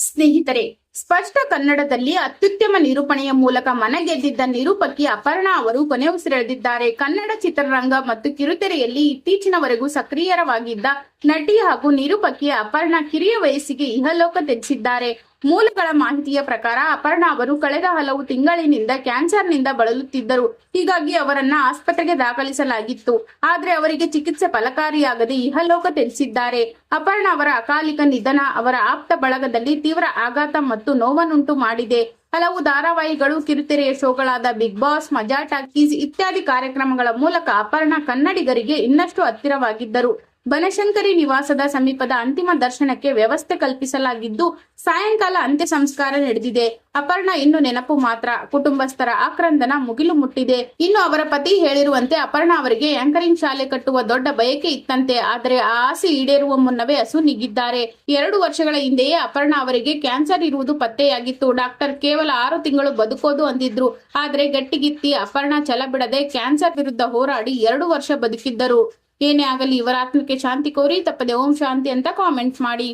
ಸ್ನೇಹಿತರೆ ಸ್ಪಷ್ಟ ಕನ್ನಡದಲ್ಲಿ ಅತ್ಯುತ್ತಮ ನಿರೂಪಣೆಯ ಮೂಲಕ ಮನಗೆದ್ದಿದ್ದ ನಿರೂಪಕಿ ಅಪರ್ಣಾ ಅವರು ಕೊನೆ ಉಸಿರೆಳೆದಿದ್ದಾರೆ. ಕನ್ನಡ ಚಿತ್ರರಂಗ ಮತ್ತು ಕಿರುತೆರೆಯಲ್ಲಿ ಇತ್ತೀಚಿನವರೆಗೂ ಸಕ್ರಿಯರವಾಗಿದ್ದ ನಟಿ ಹಾಗೂ ನಿರೂಪಕಿ ಅಪರ್ಣಾ ಕಿರಿಯ ವಯಸ್ಸಿಗೆ ಇಹಲೋಕ ತ್ಯಜಿಸಿದ್ದಾರೆ. ಮೂಲಗಳ ಮಾಹಿತಿಯ ಪ್ರಕಾರ ಅಪರ್ಣಾ ಅವರು ಕಳೆದ ಹಲವು ತಿಂಗಳಿನಿಂದ ಕ್ಯಾನ್ಸರ್ನಿಂದ ಬಳಲುತ್ತಿದ್ದರು. ಹೀಗಾಗಿ ಅವರನ್ನ ಆಸ್ಪತ್ರೆಗೆ ದಾಖಲಿಸಲಾಗಿತ್ತು. ಆದರೆ ಅವರಿಗೆ ಚಿಕಿತ್ಸೆ ಫಲಕಾರಿಯಾಗದೆ ಇಹಲೋಕ ತ್ಯಜಿಸಿದ್ದಾರೆ. ಅಪರ್ಣಾ ಅವರ ಅಕಾಲಿಕ ನಿಧನ ಅವರ ಆಪ್ತ ಬಳಗದಲ್ಲಿ ತೀವ್ರ ಆಘಾತ ನೋವನ್ನುಂಟು ಮಾಡಿದೆ. ಹಲವು ಧಾರಾವಾಹಿಗಳು, ಕಿರುತೆರೆಯ ಶೋಗಳಾದ ಬಿಗ್ ಬಾಸ್ ಮಜಾ ಟಾಕೀಸ್ ಇತ್ಯಾದಿ ಕಾರ್ಯಕ್ರಮಗಳ ಮೂಲಕ ಅಪರ್ಣ ಕನ್ನಡಿಗರಿಗೆ ಇನ್ನಷ್ಟು ಹತ್ತಿರವಾಗಿದ್ದರು. ಬನಶಂಕರಿ ನಿವಾಸದ ಸಮೀಪದ ಅಂತಿಮ ದರ್ಶನಕ್ಕೆ ವ್ಯವಸ್ಥೆ ಕಲ್ಪಿಸಲಾಗಿದ್ದು, ಸಾಯಂಕಾಲ ಅಂತ್ಯ ಸಂಸ್ಕಾರ ನಡೆದಿದೆ. ಅಪರ್ಣ ಇನ್ನು ನೆನಪು ಮಾತ್ರ. ಕುಟುಂಬಸ್ಥರ ಆಕ್ರಂದನ ಮುಗಿಲು ಮುಟ್ಟಿದೆ. ಇನ್ನು ಅವರ ಪತಿ ಹೇಳಿರುವಂತೆ ಅಪರ್ಣ ಅವರಿಗೆ ಆಂಕರಿಂಗ್ ಶಾಲೆ ಕಟ್ಟುವ ದೊಡ್ಡ ಬಯಕೆ ಇತ್ತಂತೆ. ಆದರೆ ಆ ಆಸೆ ಈಡೇರುವ ಮುನ್ನವೇ ಹಸು ನಿಗಿದ್ದಾರೆ. ಎರಡು ವರ್ಷಗಳ ಹಿಂದೆಯೇ ಅಪರ್ಣ ಅವರಿಗೆ ಕ್ಯಾನ್ಸರ್ ಇರುವುದು ಪತ್ತೆಯಾಗಿತ್ತು. ಡಾಕ್ಟರ್ ಕೇವಲ ಆರು ತಿಂಗಳು ಬದುಕೋದು ಅಂದಿದ್ರು. ಆದ್ರೆ ಗಟ್ಟಿಗಿತ್ತಿ ಅಪರ್ಣ ಛಲ ಬಿಡದೆ ಕ್ಯಾನ್ಸರ್ ವಿರುದ್ಧ ಹೋರಾಡಿ ಎರಡು ವರ್ಷ ಬದುಕಿದ್ದರು. ಏನೇ ಆಗಲಿ ಇವರ ಆತ್ಮಕ್ಕೆ ಶಾಂತಿ ಕೋರಿ ತಪ್ಪದೆ ಓಂ ಶಾಂತಿ ಅಂತ ಕಾಮೆಂಟ್ ಮಾಡಿ.